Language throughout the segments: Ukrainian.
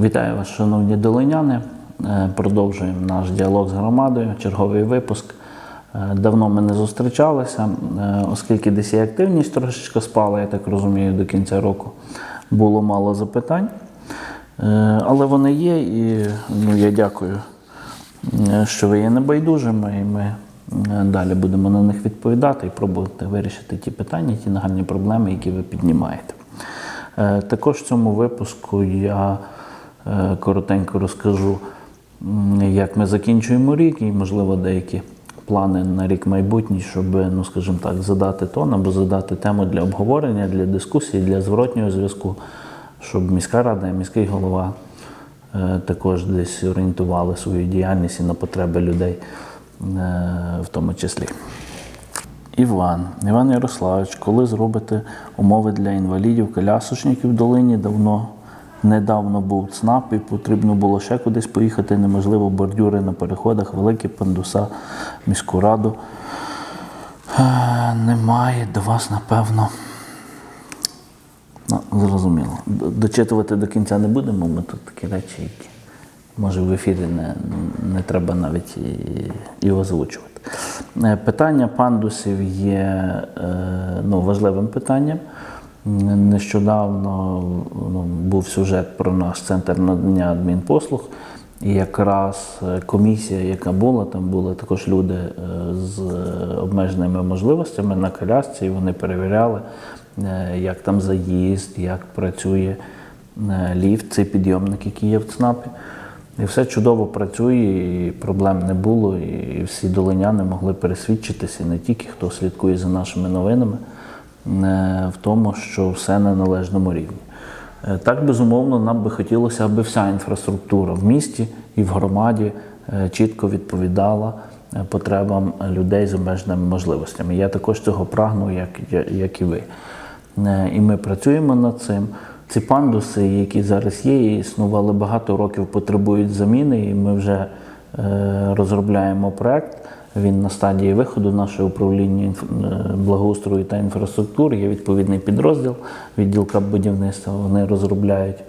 Вітаю вас, шановні долиняни. Е, Продовжуємо наш діалог з громадою, черговий випуск. Е, Давно ми не зустрічалися, е, оскільки десь і активність трошечки спала, я так розумію, до кінця року було мало запитань. Але вони є, і ну, я дякую, що ви є небайдужими, і ми далі будемо на них відповідати і пробувати вирішити ті питання, ті нагальні проблеми, які ви піднімаєте. Також в цьому випуску я коротенько розкажу, як ми закінчуємо рік, і, можливо, деякі плани на рік майбутній, щоб, ну скажімо так, задати тон або задати тему для обговорення, для дискусії, для зворотнього зв'язку, щоб міська рада і міський голова е, також десь орієнтували свою діяльність і на потреби людей, е, в тому числі. Іван, Іван Ярославович, коли зробите умови для інвалідів, колясочників в долині давно, недавно був ЦНАП і потрібно було ще кудись поїхати, неможливо, бордюри на переходах, великі пандуса, міську раду. Е, Немає до вас, напевно. Ну, зрозуміло. Дочитувати до кінця не будемо, ми тут такі речі, які може в ефірі не, не треба навіть і, і озвучувати. Е, Питання пандусів є е, ну, важливим питанням. Нещодавно ну, був сюжет про наш центр надання адмінпослуг. І якраз е, комісія, яка була, там були також люди е, з обмеженими можливостями на колясці, і вони перевіряли, е, як там заїзд, як працює е, ліфт, цей підйомник, який є в ЦНАПі. І все чудово працює, і проблем не було, і всі долиняни могли пересвідчитися, не тільки хто слідкує за нашими новинами, е, в тому, що все на належному рівні. Е, Так, безумовно, нам би хотілося, аби вся інфраструктура в місті і в громаді е, чітко відповідала е, потребам людей з обмеженими можливостями. Я також цього прагну, як, як і ви. І ми працюємо над цим. Ці пандуси, які зараз є, і існували багато років, потребують заміни, і ми вже розробляємо проект. Він на стадії виходу наше управління е, благоустрою та інфраструктури. Є відповідний підрозділ відділка будівництва. Вони розробляють, е,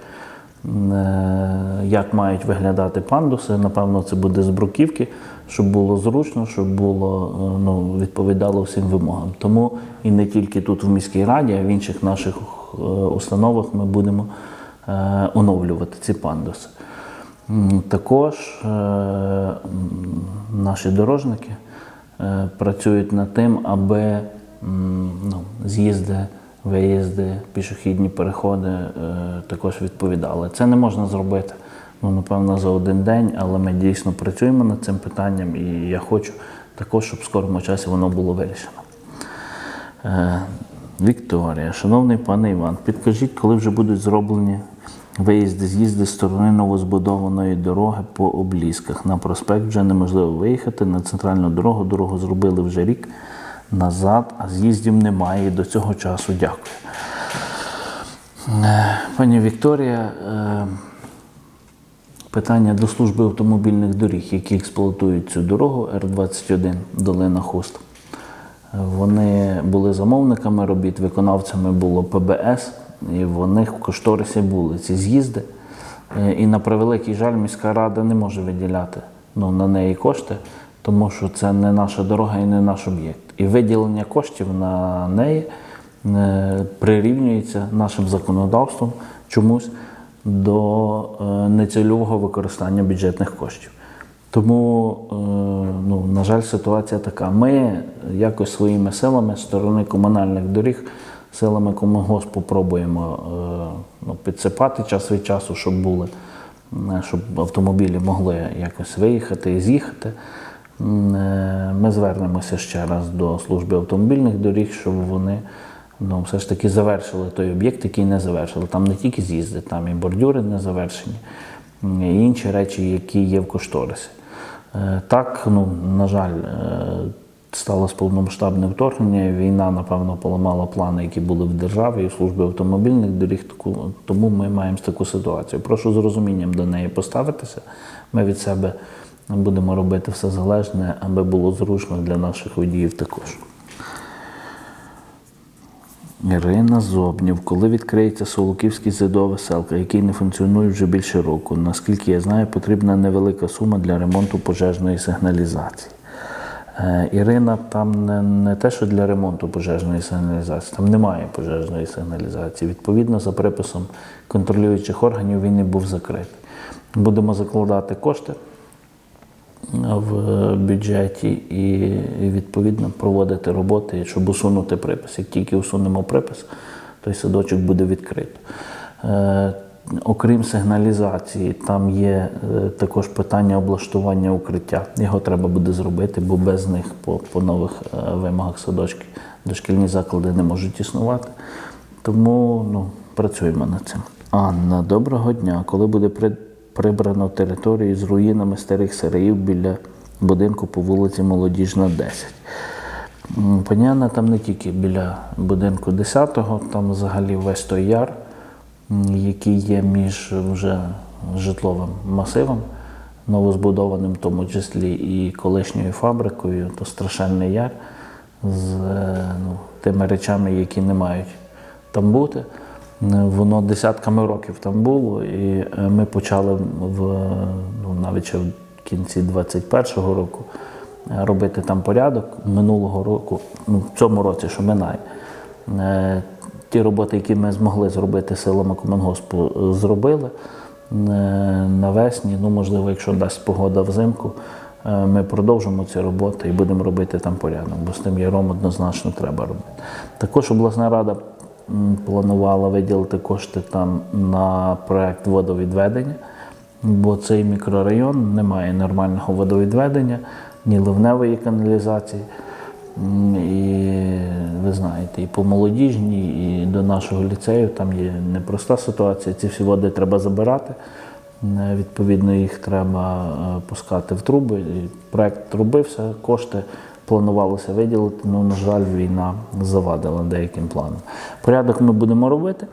як мають виглядати пандуси. Напевно, це буде з бруківки, щоб було зручно, щоб було е, ну, відповідало всім вимогам. Тому і не тільки тут в міській раді, а в інших наших установах ми будемо оновлювати ці пандуси. Також е, наші дорожники е, працюють над тим, аби ну, з'їзди, виїзди, пішохідні переходи е, також відповідали. Це не можна зробити, ну, напевно, за один день, але ми дійсно працюємо над цим питанням, і я хочу також, щоб в скорому часі воно було вирішено. Вікторія, шановний пане Іван, підкажіть, коли вже будуть зроблені виїзди, з'їзди з сторони новозбудованої дороги по облізках. На проспект вже неможливо виїхати. На центральну дорогу дорогу зробили вже рік назад, а з'їздів немає. До цього часу дякую. Пані Вікторія, е, питання до служби автомобільних доріг, які експлуатують цю дорогу Р-21 Долина Хуст. Вони були замовниками робіт, виконавцями було ПБС, і в них в кошторисі були ці з'їзди. Е, І на превеликий жаль, міська рада не може виділяти ну, на неї кошти, тому що це не наша дорога і не наш об'єкт. І виділення коштів на неї е, прирівнюється нашим законодавством чомусь до е, нецільового використання бюджетних коштів. Тому, ну, на жаль, ситуація така. Ми якось своїми силами сторони комунальних доріг, силами Комунгоспу пробуємо е, ну, підсипати час від часу, щоб були, е, щоб автомобілі могли якось виїхати і з'їхати. Е, Ми звернемося ще раз до служби автомобільних доріг, щоб вони ну, все ж таки завершили той об'єкт, який не завершили. Там не тільки з'їзди, там і бордюри не завершені, і інші речі, які є в кошторисі. Так, ну, на жаль, сталося повномасштабне вторгнення. Війна, напевно, поламала плани, які були в державі і в службі автомобільних доріг. Тому ми маємо таку ситуацію. Прошу з розумінням до неї поставитися. Ми від себе будемо робити все залежне, аби було зручно для наших водіїв також. Ірина Зобнів, коли відкриється Солоківський ЗДО «Веселка», який не функціонує вже більше року. Наскільки я знаю, потрібна невелика сума для ремонту пожежної сигналізації. Е, Ірина, там не, не те, що для ремонту пожежної сигналізації, там немає пожежної сигналізації. Відповідно, за приписом контролюючих органів він не був закритий. Будемо закладати кошти в бюджеті і, і відповідно проводити роботи, щоб усунути припис. Як тільки усунемо припис, той садочок буде відкрито. Окрім сигналізації, там є е, також питання облаштування укриття. Його треба буде зробити, бо без них по, по нових е, вимогах садочки дошкільні заклади не можуть існувати. Тому ну, працюємо над цим. Анна, доброго дня. Коли буде при- прибрано територію з руїнами старих сараїв біля будинку по вулиці Молодіжна, 10? М, Паняна там не тільки біля будинку 10-го, там взагалі весь той яр, який є між вже житловим масивом, новозбудованим, в тому числі і колишньою фабрикою, то страшенний яр з е, ну, тими речами, які не мають там бути. Воно десятками років там було, і е, ми почали в ну, навіть ще в кінці 21-го року е, робити там порядок. Минулого року, ну в цьому році, що минає, ті роботи, які ми змогли зробити силами Комунгоспу, е, зробили. Е, Навесні, ну можливо, якщо дасть погода взимку, е, ми продовжимо ці роботи і будемо робити там порядок, бо з тим яром однозначно треба робити. Також обласна рада планувала виділити кошти там на проект водовідведення, бо цей мікрорайон не має нормального водовідведення, ні ливневої каналізації. І ви знаєте, і по молодіжній, і до нашого ліцею там є непроста ситуація. Ці всі води треба забирати. Відповідно, їх треба е, пускати в труби. Проект робився, кошти планувалося виділити, але, на жаль, війна завадила деяким планам. Порядок ми будемо робити.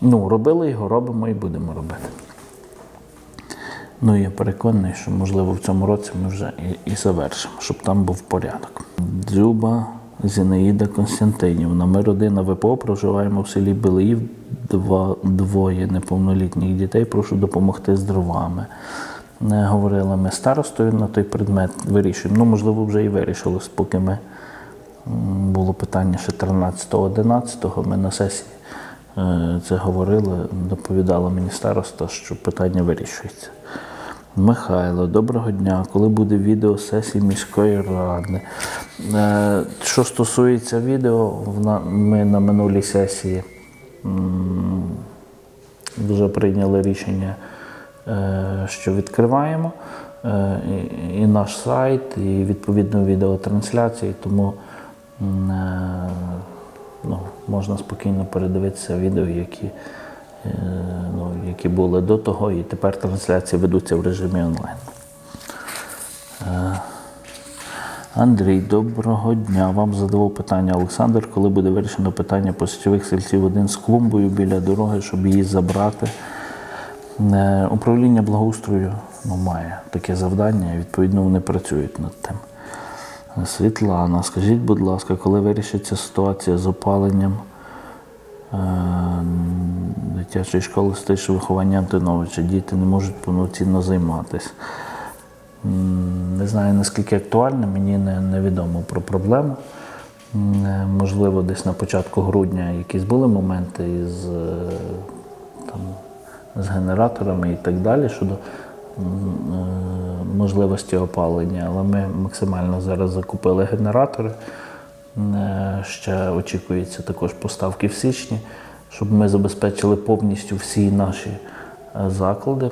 Ну, робили його, робимо і будемо робити. Ну, я переконаний, що можливо в цьому році ми вже і, і завершимо, щоб там був порядок. Дзюба Зінаїда Константинівна. Ми родина ВПО проживаємо в селі Белиїв. Два, двоє неповнолітніх дітей. Прошу допомогти з дровами. Не говорили ми старостою на той предмет, вирішуємо. Ну, можливо, вже і вирішилось, поки ми було питання ще 13-11, ми на сесії е, це говорили, доповідала мені староста, що питання вирішується. Михайло, доброго дня. Коли буде відео сесії міської ради? Е, Що стосується відео, ми на минулій сесії вже прийняли рішення, е, що відкриваємо е, і, наш сайт, і відповідно відеотрансляції, тому ну, можна спокійно передивитися відео, які, ну, які були до того, і тепер трансляції ведуться в режимі онлайн. Андрій, доброго дня. Вам задавав питання Олександр, коли буде вирішено питання по січових сельців один з клумбою біля дороги, щоб її забрати. Е, Управління благоустрою ну, має таке завдання, відповідно вони працюють над тим. Світлана, скажіть, будь ласка, коли вирішиться ситуація з опаленням е, дитячої школи стишого виховання Антоновича, діти не можуть повноцінно займатися. Не знаю наскільки актуально, мені не, невідомо про проблему. Е, Можливо, десь на початку грудня якісь були моменти із е, там, з генераторами і так далі щодо е, можливості опалення. Але ми максимально зараз закупили генератори. Ще очікується також поставки в січні, щоб ми забезпечили повністю всі наші заклади,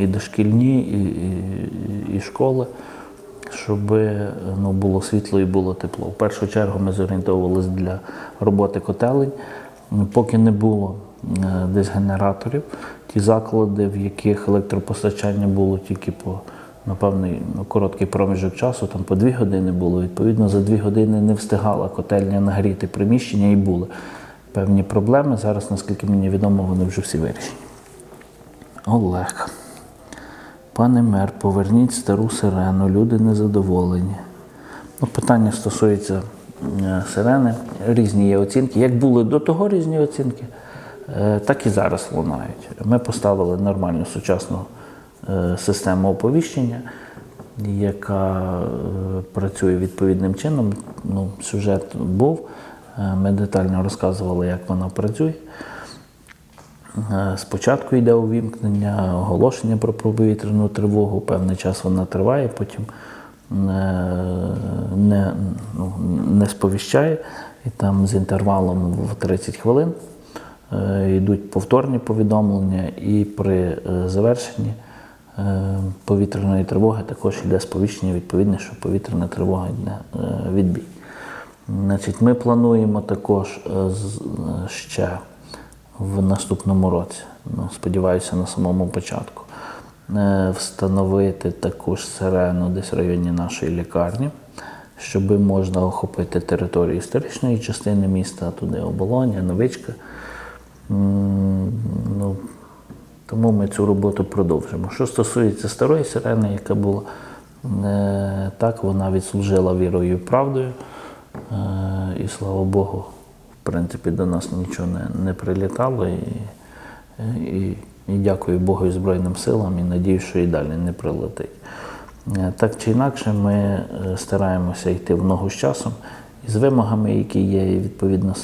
і дошкільні, і, і, і школи, щоб ну, було світло і було тепло. В першу чергу ми зорієнтовувалися для роботи котелень. Поки не було е, десь генераторів, ті заклади, в яких електропостачання було тільки по на певний ну, короткий проміжок часу, там по дві години було. Відповідно, за дві години не встигала котельня нагріти приміщення і були певні проблеми. Зараз, наскільки мені відомо, вони вже всі вирішені. Олег. Пане мер, поверніть стару сирену, люди незадоволені. Ну, питання стосується е, сирени. Різні є оцінки. Як були до того різні оцінки, е, так і зараз лунають. Ми поставили нормальну сучасну е, систему оповіщення, яка працює відповідним чином. Ну, сюжет був. Ми детально розказували, як вона працює. Е, Спочатку йде увімкнення, оголошення про повітряну тривогу, певний час вона триває, потім е, не, ну, не сповіщає, і там з інтервалом в 30 хвилин е, йдуть повторні повідомлення, і при завершенні повітряної тривоги також йде сповіщення відповідне, що повітряна тривога йде відбій. Значить, ми плануємо також ще в наступному році, ну, сподіваюся, на самому початку, е, встановити таку ж сирену десь в районі нашої лікарні, щоб можна охопити територію історичної частини міста, туди оболоня, новичка. Ну, тому ми цю роботу продовжимо. Що стосується старої сирени, яка була, е, так, вона відслужила вірою і правдою. Е, І слава Богу, принципі, до нас нічого не, не прилітало. І, і, і дякую Богу і Збройним силам і надію, що і далі не прилетить. Е, Так чи інакше, ми е, стараємося йти в ногу з часом і з вимогами, які є, і відповідно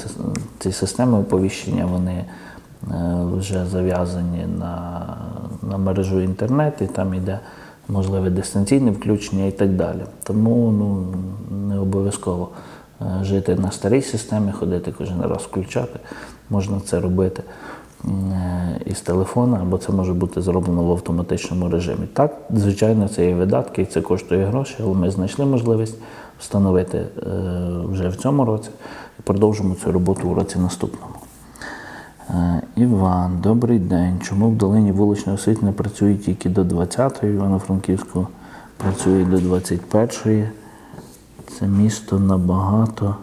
ці системи оповіщення, вони е, вже зав'язані на, на мережу інтернет, і там йде можливе дистанційне включення і так далі. Тому ну, не обов'язково жити на старій системі, ходити кожен раз включати. Можна це робити е, із телефона, або це може бути зроблено в автоматичному режимі. Так, звичайно, це є видатки, і це коштує гроші, але ми знайшли можливість встановити е, вже в цьому році і продовжимо цю роботу у році наступному. Е, Іван, добрий день. Чому в долині вуличне освітлення працює тільки до 20-ї, Івано-Франківську працює до 21-ї. Це місто набагато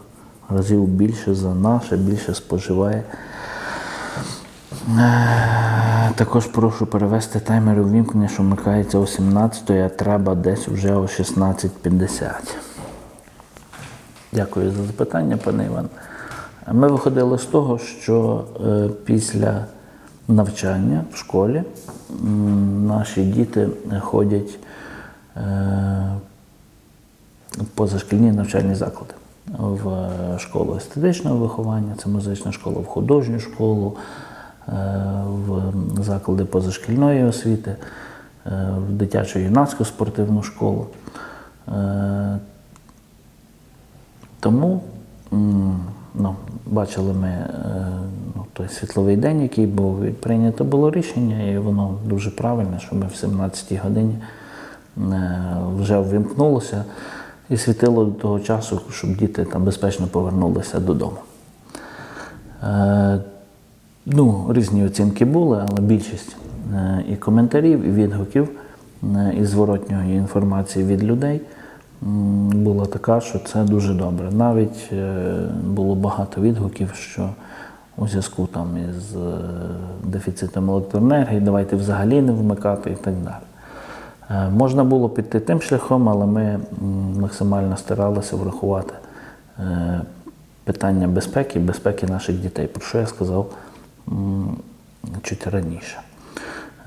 разів більше за наше, більше споживає. Е, Також прошу перевести таймери увімкнення, що вмикається о 17, а треба десь вже о 16.50. Дякую за запитання, пане Іван. Ми виходили з того, що е, після навчання в школі наші діти ходять е, позашкільні навчальні заклади. В школу естетичного виховання, це музична школа, в художню школу, е, в заклади позашкільної освіти, е, в дитячо-юнацьку спортивну школу. Е, тому ну, бачили ми ну, той світловий день, який був, і прийнято було рішення, і воно дуже правильне, що ми в 17-й годині вже ввімкнулося і світило до того часу, щоб діти там безпечно повернулися додому. Е, Ну, різні оцінки були, але більшість е, і коментарів, і відгуків, е, і зворотньої інформації від людей була така, що це дуже добре. Навіть е, було багато відгуків, що у зв'язку там із е, дефіцитом електроенергії давайте взагалі не вмикати і так далі. Е, Можна було піти тим шляхом, але ми максимально старалися врахувати е, питання безпеки, безпеки наших дітей, про що я сказав чуть раніше.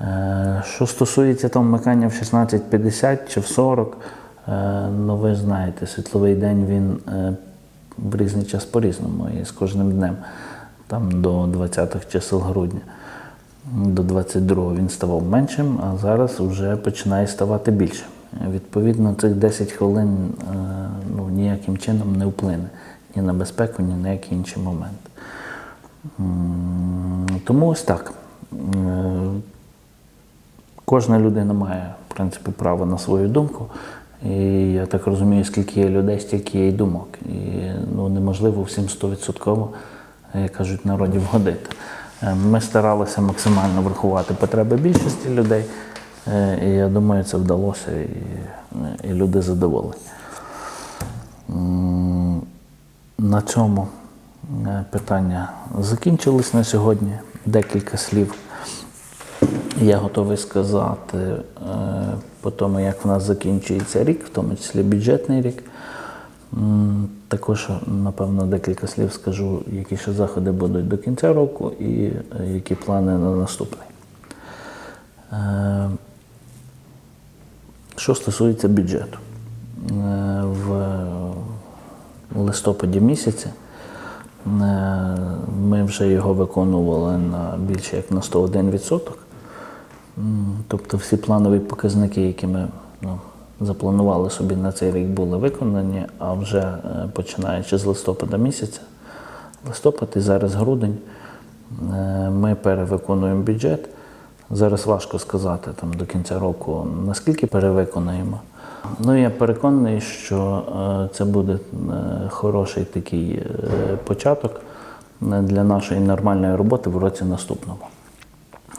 Е, Що стосується там вмикання в 16.50 чи в 40, е, ну ви знаєте, світловий день він в різний час по-різному і з кожним днем, там до 20-х чисел грудня. До 22-го він ставав меншим, а зараз вже починає ставати більшим. Відповідно, цих 10 хвилин е, ну, ніяким чином не вплине ні на безпеку, ні на які інші моменти. Тому ось так. Е, Кожна людина має, в принципі, право на свою думку. І я так розумію, скільки є людей, стільки є і думок. І ну, неможливо всім стовідсотково, як кажуть, народі вгодити. Е, Ми старалися максимально врахувати потреби більшості людей. Е, І я думаю, це вдалося, і, і люди задоволені. На цьому е, питання закінчились на сьогодні. Декілька слів я готовий сказати по тому, як в нас закінчується рік, в тому числі бюджетний рік. Також, напевно, декілька слів скажу, які ще заходи будуть до кінця року і е, які плани на наступний. Е, Що стосується бюджету, Е, в листопаді місяці ми вже його виконували на більше як на 101%. Тобто всі планові показники, які ми ну, запланували собі на цей рік, були виконані, а вже е, починаючи з листопада місяця, листопад і зараз грудень, е, ми перевиконуємо бюджет. Зараз важко сказати там, до кінця року, наскільки перевиконаємо. Ну, я переконаний, що е, це буде хороший такий початок для нашої нормальної роботи в році наступному.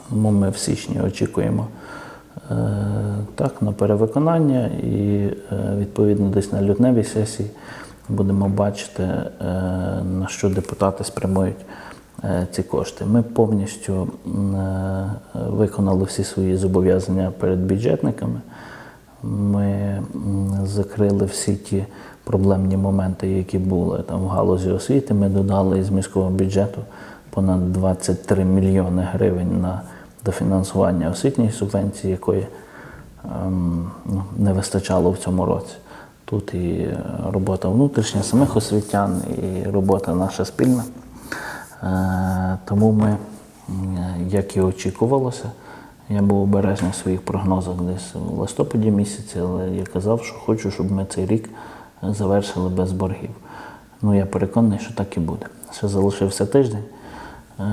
Тому ми в січні очікуємо так, на перевиконання і е, відповідно десь на лютневій сесії будемо бачити, е, на що депутати спрямують е, ці кошти. Ми повністю е, виконали всі свої зобов'язання перед бюджетниками. Ми закрили всі ті проблемні моменти, які були там в галузі освіти. Ми додали із міського бюджету понад 23 мільйони гривень на дофінансування освітньої субвенції, якої ем, ну, не вистачало в цьому році. Тут і робота внутрішня самих освітян, і робота наша спільна. Е, Тому ми, як і очікувалося, я був обережний в своїх прогнозах десь в листопаді місяці, але я казав, що хочу, щоб ми цей рік завершили без боргів. Ну, я переконаний, що так і буде. Ще залишився тиждень. Е,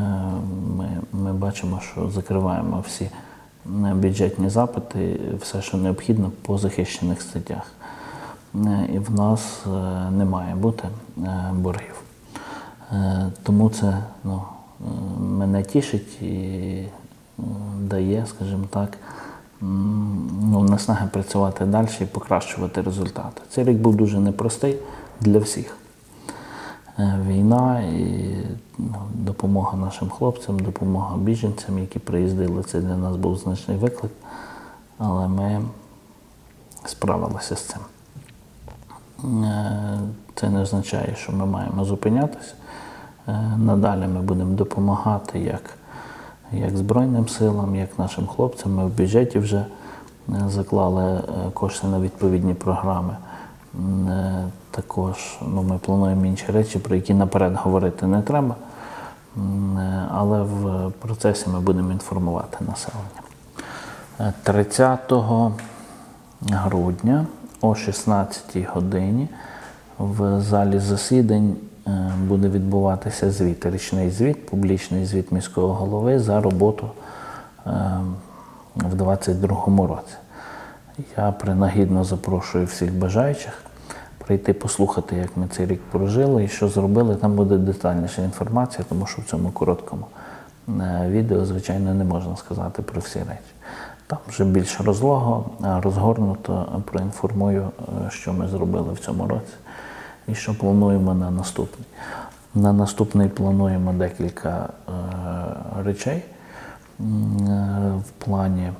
Ми, ми бачимо, що закриваємо всі е, бюджетні запити, все, що необхідно по захищених статтях. Е, І в нас не має бути боргів. Тому це ну, мене тішить і дає, скажімо так, ну, наснаги працювати далі і покращувати результати. Цей рік був дуже непростий для всіх. Е, Війна і ну, допомога нашим хлопцям, допомога біженцям, які приїздили. Це для нас був значний виклик, але ми справилися з цим. Е, Це не означає, що ми маємо зупинятися. Е, Надалі ми будемо допомагати як, як Збройним силам, як нашим хлопцям. Ми в бюджеті вже заклали кошти на відповідні програми. Е, Також ну, ми плануємо інші речі, про які наперед говорити не треба. Е, Але в процесі ми будемо інформувати населення. Е, 30 грудня о 16 годині в залі засідань е, буде відбуватися звіт, річний звіт, публічний звіт міського голови за роботу е, в 2022 році. Я принагідно запрошую всіх бажаючих прийти послухати, як ми цей рік прожили і що зробили. Там буде детальніша інформація, тому що в цьому короткому е, відео, звичайно, не можна сказати про всі речі. Там вже більш розлого, е, розгорнуто проінформую, е, що ми зробили в цьому році і що плануємо на наступний. На наступний плануємо декілька речей в плані,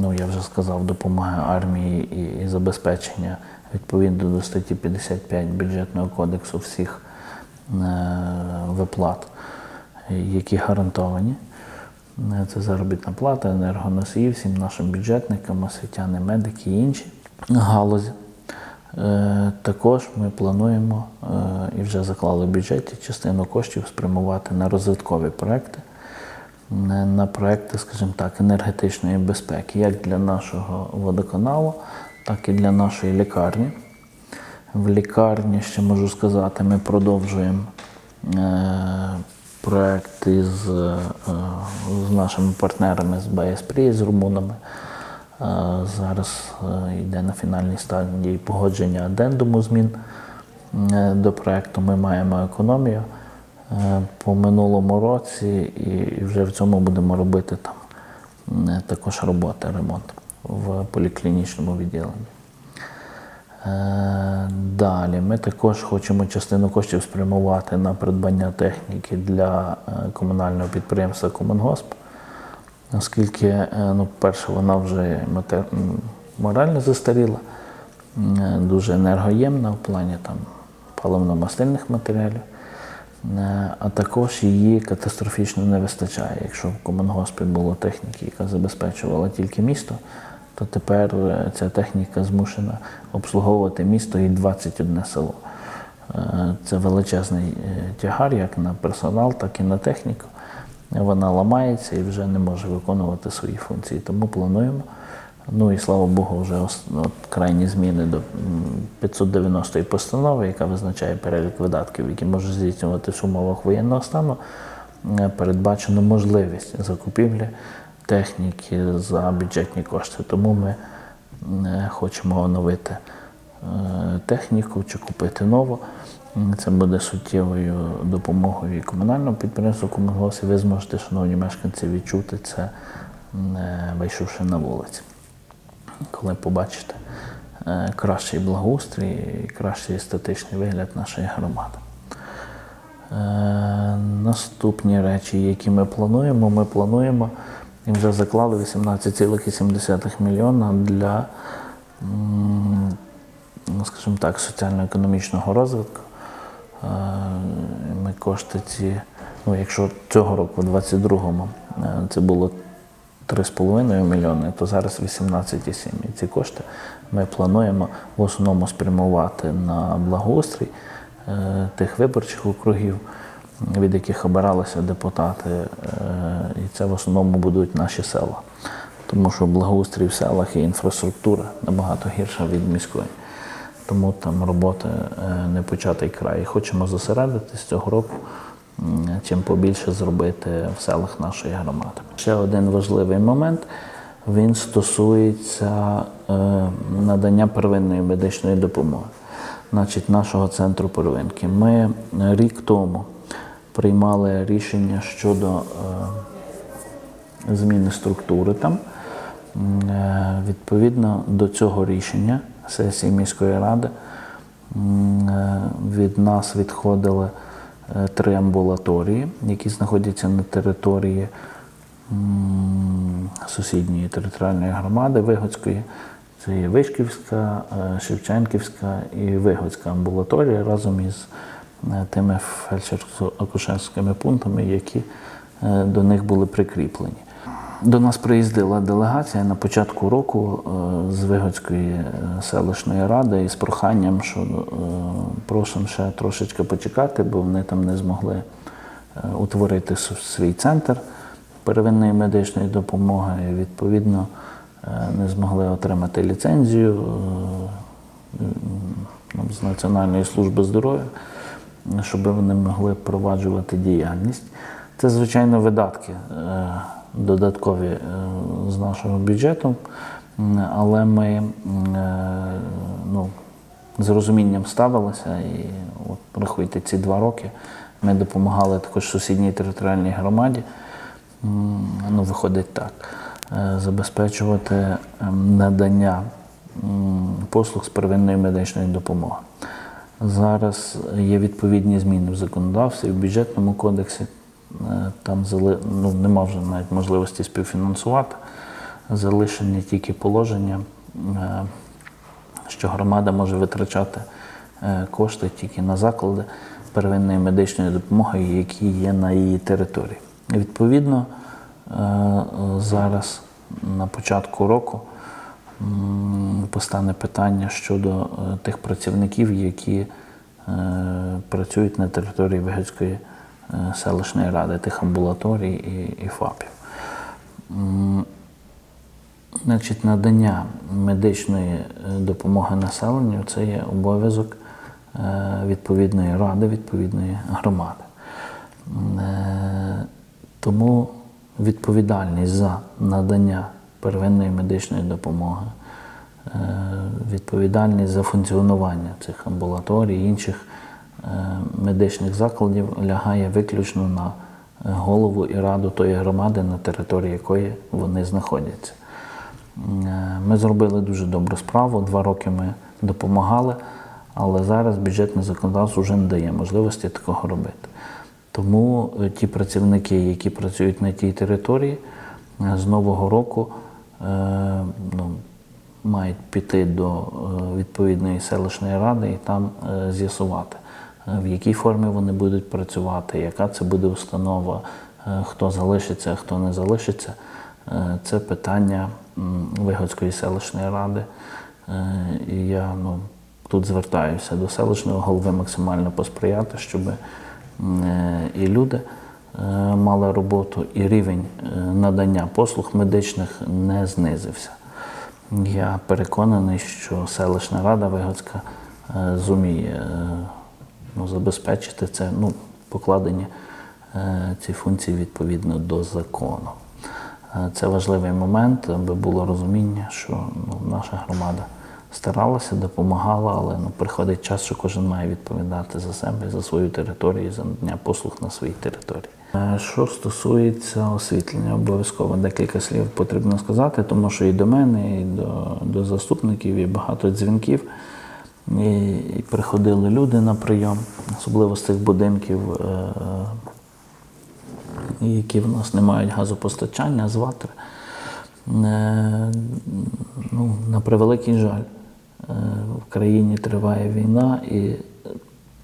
ну я вже сказав, допомоги армії і, забезпечення відповідно до статті 55 бюджетного кодексу всіх е, виплат, які гарантовані. Е, Це заробітна плата, енергоносії всім нашим бюджетникам, освітяни, медики і інші галузі. Е, Також ми плануємо і вже заклали в бюджеті частину коштів спрямувати на розвиткові проекти, на проекти, скажімо так, енергетичної безпеки, як для нашого водоканалу, так і для нашої лікарні. В лікарні ще можу сказати, ми продовжуємо е, проект із е, з нашими партнерами з БСПРІ, з румунами. Е, Зараз йде на фінальній стадії погодження адендуму змін до проекту. Ми маємо економію по минулому році і вже в цьому будемо робити там е, також роботи, ремонт в поліклінічному відділенні. Е, Далі ми також хочемо частину коштів спрямувати на придбання техніки для е, комунального підприємства Комунгосп, оскільки, е, ну, перше, вона вже матер- морально застаріла, е, дуже енергоємна в плані там паливно-мастильних матеріалів, Е, а також її катастрофічно не вистачає. Якщо в комунгоспі було техніки, яка забезпечувала тільки місто, то тепер е, ця техніка змушена обслуговувати місто і 21 село. Е, Це величезний е, тягар як на персонал, так і на техніку. Вона ламається і вже не може виконувати свої функції. Тому плануємо. Ну і слава Богу, вже от, крайні зміни до 590-ї постанови, яка визначає перелік видатків, які можуть здійснюватися в умовах воєнного стану, е, передбачено можливість закупівлі техніки за бюджетні кошти. Тому ми е, хочемо оновити е, техніку чи купити нову. Це буде суттєвою допомогою і комунальному підприємству «Комунгос», і Ви зможете, шановні мешканці, відчути це, вийшовши на вулиці. Коли побачите е, кращий благоустрій і кращий естетичний вигляд нашої громади. Е, Наступні речі, які ми плануємо, ми плануємо і вже заклали 18,7 мільйона для, ну, скажімо так, соціально-економічного розвитку. Е, Ми кошти ці, ну якщо цього року, в 22-му, е, це було 3,5 мільйони, то зараз 18,7. І ці кошти ми плануємо в основному спрямувати на благоустрій е, тих виборчих округів, від яких обиралися депутати. е, І це в основному будуть наші села. Тому що благоустрій в селах і інфраструктура набагато гірша від міської. Тому там роботи е, не початий край. І хочемо зосередитись цього року, чим побільше зробити в селах нашої громади. Ще один важливий момент. Він стосується е, надання первинної медичної допомоги, значить, нашого центру первинки. Ми рік тому приймали рішення щодо е, зміни структури там. Е, Відповідно до цього рішення сесії міської ради від нас відходили три амбулаторії, які знаходяться на території сусідньої територіальної громади Вигоцької. Це є Вишківська, е, Шевченківська і Вигоцька амбулаторія разом із е, тими фельдшерсько-акушерськими пунктами, які е, до них були прикріплені. До нас приїздила делегація на початку року е, з Вигоцької е, селищної ради із проханням, що е, просимо ще трошечки почекати, бо вони там не змогли утворити свій центр первинної медичної допомоги. І, відповідно, не змогли отримати ліцензію з Національної служби здоров'я, щоб вони могли впроваджувати діяльність. Це, звичайно, видатки додаткові е, з нашого бюджету, але ми е, ну, з розумінням ставилися і от, рахуйте, ці два роки ми допомагали також сусідній територіальній громаді. Ну, виходить так, е, забезпечувати ем, надання послуг з первинної медичної допомоги. Зараз є відповідні зміни в законодавстві, в бюджетному кодексі. Е, Там ну, нема вже навіть можливості співфінансувати. Залишені тільки положення, е, що громада може витрачати е, кошти тільки на заклади первинної медичної допомоги, які є на її території. Відповідно, зараз на початку року постане питання щодо тих працівників, які працюють на території Вигицької е, селищної ради, тих амбулаторій і, і ФАПів. Значить, надання медичної е, допомоги населенню це є обов'язок е, відповідної ради, відповідної громади. Е, Тому відповідальність за надання первинної медичної допомоги, е, відповідальність за функціонування цих амбулаторій і інших е, медичних закладів лягає виключно на е, голову і раду тої громади, на території якої вони знаходяться. Е, Ми зробили дуже добру справу. Два роки ми допомагали, але зараз бюджетне законодавство вже не дає можливості такого робити. Тому е, ті працівники, які працюють на тій території, е, з нового року е, ну, мають піти до е, відповідної селищної ради і там е, з'ясувати, е, в якій формі вони будуть працювати, яка це буде установа, е, хто залишиться, хто не залишиться. Е, Це питання Вигодської селищної ради. Е, І я ну, тут звертаюся до селищного голови максимально посприяти, щоб е, і люди е, мали роботу, і рівень е, надання послуг медичних не знизився. Я переконаний, що селищна рада Вигодська е, зуміє е, ну, забезпечити це, ну, покладені е, ці функції відповідно до закону. Е, Це важливий момент, аби було розуміння, що ну, наша громада старалася, допомагала, але ну, приходить час, що кожен має відповідати за себе, за свою територію, за надання послуг на своїй території. Е, Що стосується освітлення, обов'язково декілька слів потрібно сказати, тому що і до мене, і до, до заступників, і багато дзвінків. І, приходили люди на прийом, особливо з тих будинків, е, які в нас не мають газопостачання, з ватри. Е, ну, на превеликий жаль, е, в країні триває війна і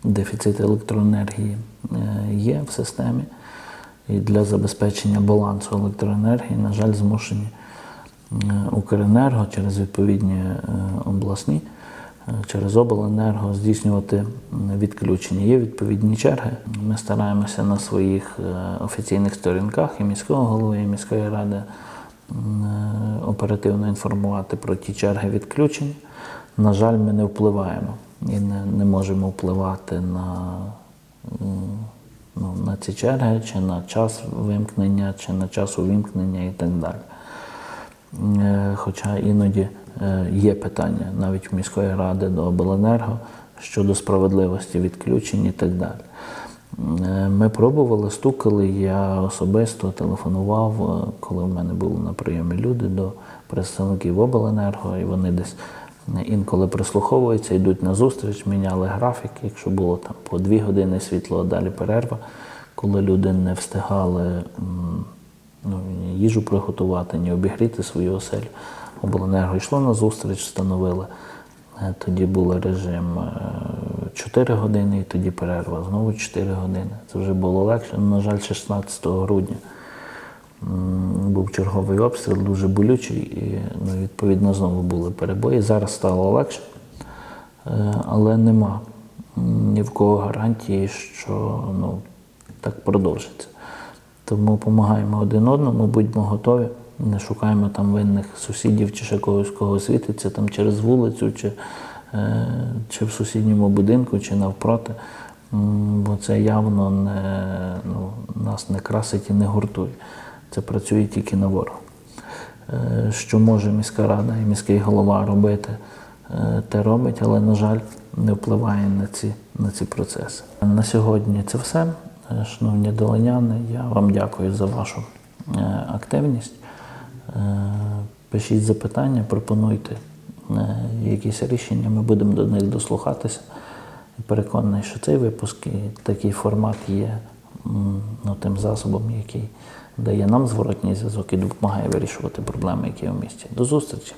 дефіцит електроенергії е, є в системі. І для забезпечення балансу електроенергії, на жаль, змушені е, Укренерго через відповідні е, обласні, е, через обленерго здійснювати відключення. Є відповідні черги. Ми стараємося на своїх е, офіційних сторінках і міського голови, і міської ради е, оперативно інформувати про ті черги відключень. На жаль, ми не впливаємо і не, не можемо впливати на ну, на ці черги, чи на час вимкнення, чи на час увімкнення і так далі. Е, Хоча іноді е, є питання навіть в міської ради до обленерго щодо справедливості відключень і так далі. Е, Ми пробували, стукали, я особисто телефонував, е, коли в мене були на прийомі люди до представників обленерго, і вони десь інколи прислуховуються, йдуть на зустріч, міняли графік, якщо було там по дві години світло, а далі перерва, коли люди не встигали ну, їжу приготувати, ні обігріти свою оселю. Обленерго йшло на зустріч, встановили. Е, Тоді був режим е, 4 години, і тоді перерва. Знову 4 години. Це вже було легше. Ну, На жаль, 16 грудня був черговий обстріл, дуже болючий, і ну, відповідно знову були перебої. Зараз стало легше, Е, але нема ні в кого гарантії, що ну, так продовжиться. Тому допомагаємо один одному, будьмо готові, не шукаємо там винних сусідів чи ще когось, кого світиться там через вулицю, чи, е, чи в сусідньому будинку, чи навпроти. Бо це явно не, ну, нас не красить і не гуртує. Це працює тільки на ворога. Е, Що може міська рада і міський голова робити, е, те робить, але, на жаль, не впливає на ці, на ці процеси. На сьогодні це все. Шановні долиняни, я вам дякую за вашу активність. Е, Пишіть запитання, пропонуйте е, якісь рішення, ми будемо до них дослухатися. Переконаний, що цей випуск і такий формат є ну, тим засобом, який дає нам зворотній зв'язок і допомагає вирішувати проблеми, які є в місті. До зустрічі!